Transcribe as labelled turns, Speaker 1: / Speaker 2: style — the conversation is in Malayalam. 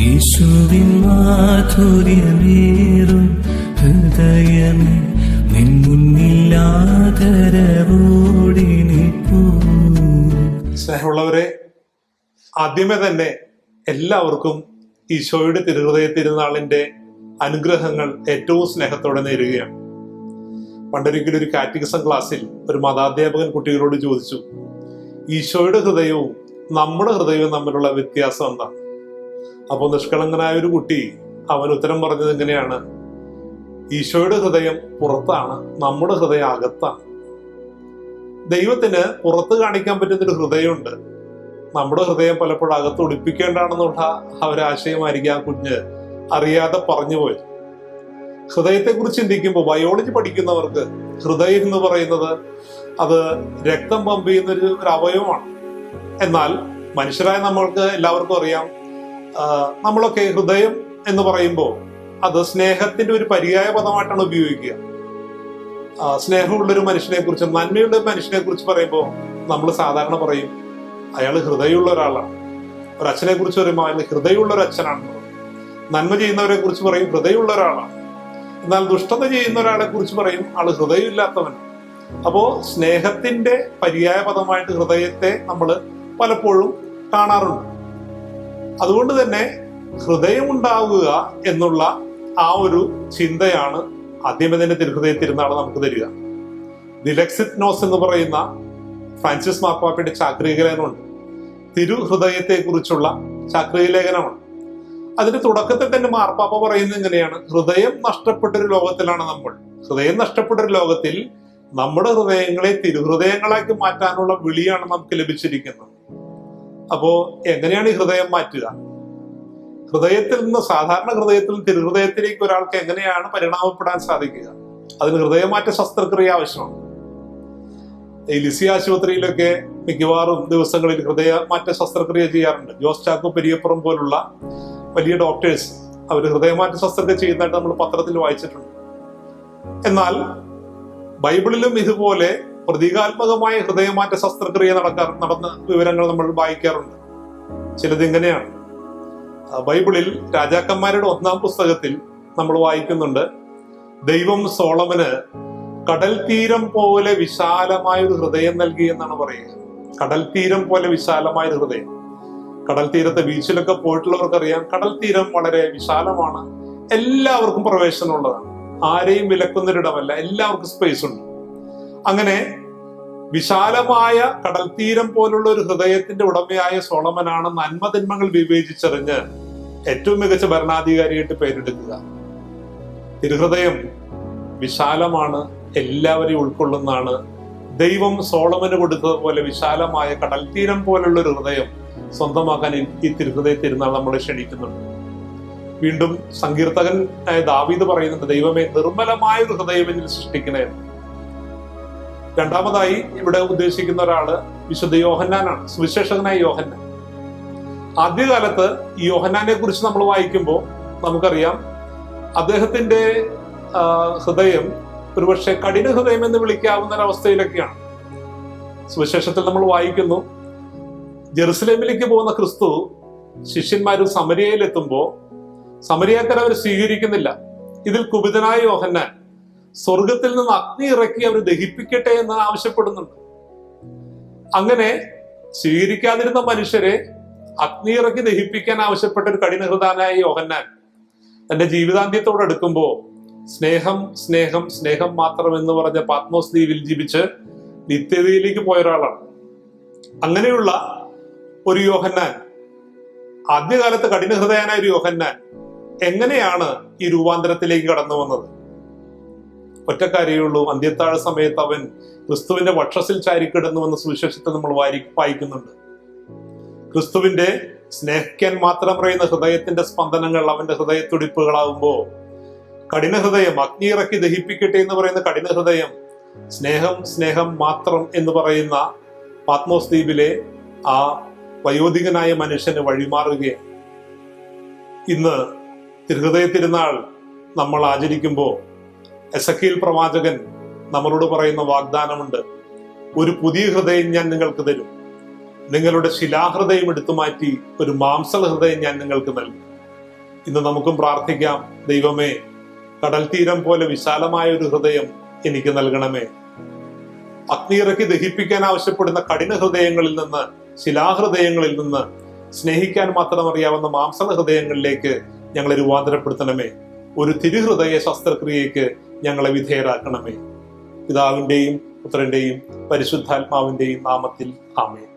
Speaker 1: യേശുവിൻ മാധുര്യമേറും ഹൃദയമേ
Speaker 2: സ്നേഹമുള്ളവരെ ആദ്യമേ തന്നെ എല്ലാവർക്കും ഈശോയുടെ തിരുഹൃദയ തിരുനാളിന്റെ അനുഗ്രഹങ്ങൾ ഏറ്റവും സ്നേഹത്തോടെ നേരുകയാണ്. പണ്ടൊരിക്കലും ഒരു കാറ്റിക്സം ക്ലാസ്സിൽ ഒരു മതാധ്യാപകൻ കുട്ടികളോട് ചോദിച്ചു ഈശോയുടെ ഹൃദയവും നമ്മുടെ ഹൃദയവും തമ്മിലുള്ള വ്യത്യാസം എന്താണ് അപ്പോൾ നിഷ്കളങ്കനായ ഒരു കുട്ടി അവൻ ഉത്തരം പറഞ്ഞത് എങ്ങനെയാണ്? ഈശോയുടെ ഹൃദയം പുറത്താണ് നമ്മുടെ ഹൃദയം അകത്താണ്. ദൈവത്തിന് പുറത്ത് കാണിക്കാൻ പറ്റുന്നൊരു ഹൃദയമുണ്ട്. നമ്മുടെ ഹൃദയം പലപ്പോഴും അകത്ത് ഒളിപ്പിക്കേണ്ടാണെന്നുള്ള ആ ഒരു ആശയമായിരിക്കും ആ കുഞ്ഞ് അറിയാതെ പറഞ്ഞു പോയത്. ഹൃദയത്തെ കുറിച്ച് ചിന്തിക്കുമ്പോൾ ബയോളജി പഠിക്കുന്നവർക്ക് ഹൃദയം എന്ന് പറയുന്നത് അത് രക്തം പമ്പ് ചെയ്യുന്ന ഒരു അവയവമാണ്. എന്നാൽ മനുഷ്യരായ നമ്മൾക്ക് എല്ലാവർക്കും അറിയാം നമ്മളൊക്കെ ഹൃദയം എന്ന് പറയുമ്പോൾ അത് സ്നേഹത്തിന്റെ ഒരു പര്യായ പദമായിട്ടാണ് ഉപയോഗിക്കുക. സ്നേഹമുള്ള ഒരു മനുഷ്യനെ കുറിച്ച് നന്മയുള്ള മനുഷ്യനെ കുറിച്ച് പറയുമ്പോൾ നമ്മൾ സാധാരണ പറയും അയാൾ ഹൃദയമുള്ള ഒരാളാണ്. ഒരു അച്ഛനെ കുറിച്ച് പറയുമ്പോൾ അയാൾ ഹൃദയമുള്ള ഒരു അച്ഛനാണ് നന്മ ചെയ്യുന്നവരെ കുറിച്ച് പറയും ഹൃദയമുള്ള ഒരാളാണ്. എന്നാൽ ദുഷ്ടത ചെയ്യുന്ന ഒരാളെ കുറിച്ച് പറയും ആൾ ഹൃദയമില്ലാത്തവൻ. അപ്പോ സ്നേഹത്തിന്റെ പര്യായ പദമായിട്ട് ഹൃദയത്തെ നമ്മൾ പലപ്പോഴും കാണാറുണ്ട്. അതുകൊണ്ട് തന്നെ ഹൃദയമുണ്ടാവുക എന്നുള്ള ആ ഒരു ചിന്തയാണ് ആദ്യമേ തന്നെ തിരുഹൃദയ തിരുനാൾ നമുക്ക് തരിക. ദിലക്സിത് എന്ന് പറയുന്ന ഫ്രാൻസിസ് മാർപ്പാപ്പയുടെ ചാക്രിക ലേഖനമുണ്ട്. തിരുഹൃദയത്തെ കുറിച്ചുള്ള ചാക്രിക ലേഖനമാണ്. അതിന്റെ തുടക്കത്തിൽ തന്നെ മാർപ്പാപ്പ പറയുന്നത് എങ്ങനെയാണ് ഹൃദയം നഷ്ടപ്പെട്ട ഒരു ലോകത്തിലാണ് നമ്മൾ. ഹൃദയം നഷ്ടപ്പെട്ട ഒരു ലോകത്തിൽ നമ്മുടെ ഹൃദയങ്ങളെ തിരുഹൃദയങ്ങളാക്കി മാറ്റാനുള്ള വിളിയാണ് നമുക്ക് ലഭിച്ചിരിക്കുന്നത്. അപ്പോ എങ്ങനെയാണ് ഈ ഹൃദയം മാറ്റുക? ഹൃദയത്തിൽ നിന്ന് സാധാരണ ഹൃദയത്തിൽ തിരുഹൃദയത്തിലേക്ക് ഒരാൾക്ക് എങ്ങനെയാണ് പരിണാമപ്പെടാൻ സാധിക്കുക? അതിന് ഹൃദയമാറ്റ ശസ്ത്രക്രിയ ആവശ്യമാണ്. ഈ ലിസി ആശുപത്രിയിലൊക്കെ മിക്കവാറും ദിവസങ്ങളിൽ ഹൃദയമാറ്റ ശസ്ത്രക്രിയ ചെയ്യാറുണ്ട്. ജോസ് ചാക്കോ പെരിയപ്പുറം പോലുള്ള വലിയ ഡോക്ടേഴ്സ് അവർ ഹൃദയമാറ്റ ശസ്ത്രക്രിയ ചെയ്യുന്നതായിട്ട് നമ്മൾ പത്രത്തിൽ വായിച്ചിട്ടുണ്ട്. എന്നാൽ ബൈബിളിലും ഇതുപോലെ പ്രതീകാത്മകമായ ഹൃദയമാറ്റ ശസ്ത്രക്രിയ നടക്കാർ നടന്ന വിവരങ്ങൾ നമ്മൾ വായിക്കാറുണ്ട്. ചിലത് ഇങ്ങനെയാണ്. ആ, ബൈബിളിൽ രാജാക്കന്മാരുടെ ഒന്നാം പുസ്തകത്തിൽ നമ്മൾ വായിക്കുന്നുണ്ട് ദൈവം സോളമന് കടൽ തീരം പോലെ വിശാലമായ ഒരു ഹൃദയം നൽകി എന്നാണ് പറയുക കടൽ തീരം പോലെ വിശാലമായ ഒരു ഹൃദയം. കടൽ തീരത്തെ ബീച്ചിലൊക്കെ പോയിട്ടുള്ളവർക്കറിയാം കടൽ തീരം വളരെ വിശാലമാണ്. എല്ലാവർക്കും പ്രവേശനമുള്ളതാണ്. ആരെയും വിലക്കുന്നൊരിടമല്ല എല്ലാവർക്കും സ്പേസ് ഉണ്ട്. അങ്ങനെ വിശാലമായ കടൽത്തീരം തീരം പോലുള്ള ഒരു ഹൃദയത്തിന്റെ ഉടമയായ സോളമനാണ് നന്മതിന്മകൾ വിവേചിച്ചറിഞ്ഞ് ഏറ്റവും മികച്ച ഭരണാധികാരിയായിട്ട് പേരെടുക്കുക. തിരുഹൃദയം വിശാലമാണ് എല്ലാവരെയും ഉൾക്കൊള്ളുന്നതാണ്. ദൈവം സോളമന് കൊടുത്തതുപോലെ വിശാലമായ കടൽത്തീരം തീരം പോലുള്ള ഒരു ഹൃദയം സ്വന്തമാക്കാൻ ഈ- തിരുഹൃദയ തിരുനാൾ നമ്മളെ ക്ഷണിക്കുന്നുണ്ട്. വീണ്ടും സങ്കീർത്തകൻ ദാവീദ് പറയുന്നുണ്ട് ദൈവമേ നിർമ്മലമായ ഒരു ഹൃദയം എന്നിൽ സൃഷ്ടിക്കണേ. രണ്ടാമതായി ഇവിടെ ഉദ്ദേശിക്കുന്ന ഒരാൾ വിശുദ്ധ യോഹന്നാനാണ് സുവിശേഷകനായ യോഹന്നാൻ. ആദ്യകാലത്ത് ഈ യോഹന്നാനെ കുറിച്ച് നമ്മൾ വായിക്കുമ്പോൾ നമുക്കറിയാം അദ്ദേഹത്തിന്റെ ഹൃദയം ഒരുപക്ഷെ കഠിന ഹൃദയം എന്ന് വിളിക്കാവുന്ന ഒരവസ്ഥയിലൊക്കെയാണ് സുവിശേഷത്തിൽ നമ്മൾ വായിക്കുന്നു ജെറുസലേമിലേക്ക് പോകുന്ന ക്രിസ്തു ശിഷ്യന്മാരും സമരിയയിലെത്തുമ്പോൾ അവർ സ്വീകരിക്കുന്നില്ല. ഇതിൽ കുപിതനായ യോഹന്നാൻ സ്വർഗത്തിൽ നിന്ന് അഗ്നി ഇറക്കി അവർ ദഹിപ്പിക്കട്ടെ എന്ന് ആവശ്യപ്പെടുന്നുണ്ട്. അങ്ങനെ സ്വീകരിക്കാതിരുന്ന മനുഷ്യരെ അഗ്നി ഇറക്കി ദഹിപ്പിക്കാൻ ആവശ്യപ്പെട്ട ഒരു കഠിനഹൃദാനായ യോഹന്നാൻ തന്റെ ജീവിതാന്ത്യത്തോട് അടുക്കുമ്പോൾ സ്നേഹം സ്നേഹം സ്നേഹം മാത്രം എന്ന് പറഞ്ഞ പത്മോസ് ദ്വീപിൽ ജീവിച്ച് നിത്യതയിലേക്ക് പോയ ഒരാളാണ് അങ്ങനെയുള്ള ഒരു യോഹന്നാൻ ആദ്യകാലത്ത് കഠിനഹൃദയനായ ഒരു യോഹന്നാൻ എങ്ങനെയാണ് ഈ രൂപാന്തരത്തിലേക്ക് കടന്നു വന്നത്? ഒറ്റക്കാരിയുള്ളൂ. അന്ത്യത്താഴ സമയത്ത് അവൻ ക്രിസ്തുവിന്റെ വക്ഷസിൽ ചാരിക്കിടന്നുവെന്ന് സുവിശേഷത്തെ നമ്മൾ വാരി വായിക്കുന്നുണ്ട്. ക്രിസ്തുവിന്റെ സ്നേഹിക്കാൻ മാത്രം പറയുന്ന ഹൃദയത്തിന്റെ സ്പന്ദനങ്ങൾ അവന്റെ ഹൃദയത്തുടിപ്പുകളാകുമ്പോ കഠിന ഹൃദയം അഗ്നി ഇറക്കി ദഹിപ്പിക്കട്ടെ എന്ന് പറയുന്ന കഠിന ഹൃദയം സ്നേഹം സ്നേഹം മാത്രം എന്ന് പറയുന്ന പാത്മോസ് ദ്വീപിലെ ആ വയോധികനായ മനുഷ്യന് വഴിമാറുകയാണ്. ഇന്ന് തിരുഹൃദയ തിരുനാൾ നമ്മൾ ആചരിക്കുമ്പോൾ എസക്കീൽ പ്രവാചകൻ നമ്മളോട് പറയുന്ന വാഗ്ദാനമുണ്ട്. ഒരു പുതിയ ഹൃദയം ഞാൻ നിങ്ങൾക്ക് തരും. നിങ്ങളുടെ ശിലാഹൃദയം എടുത്തു മാറ്റി ഒരു മാംസൽ ഹൃദയം ഞാൻ നിങ്ങൾക്ക് നൽകും. ഇന്ന് നമുക്കും പ്രാർത്ഥിക്കാം ദൈവമേ കടൽ തീരം പോലെ വിശാലമായ ഒരു ഹൃദയം എനിക്ക് നൽകണമേ. അഗ്നിയിറക്കി ദഹിപ്പിക്കാൻ ആവശ്യപ്പെടുന്ന കഠിന ഹൃദയങ്ങളിൽ നിന്ന് ശിലാഹൃദയങ്ങളിൽ നിന്ന് സ്നേഹിക്കാൻ മാത്രം അറിയാവുന്ന മാംസള ഹൃദയങ്ങളിലേക്ക് ഞങ്ങളെ രൂപാന്തരപ്പെടുത്തണമേ. ഒരു തിരുഹൃദയ ശസ്ത്രക്രിയയ്ക്ക് ഞങ്ങളെ വിധേയരാക്കണമേ. പിതാവിന്റെയും പുത്രന്റെയും പരിശുദ്ധാത്മാവിന്റെയും നാമത്തിൽ ആമേ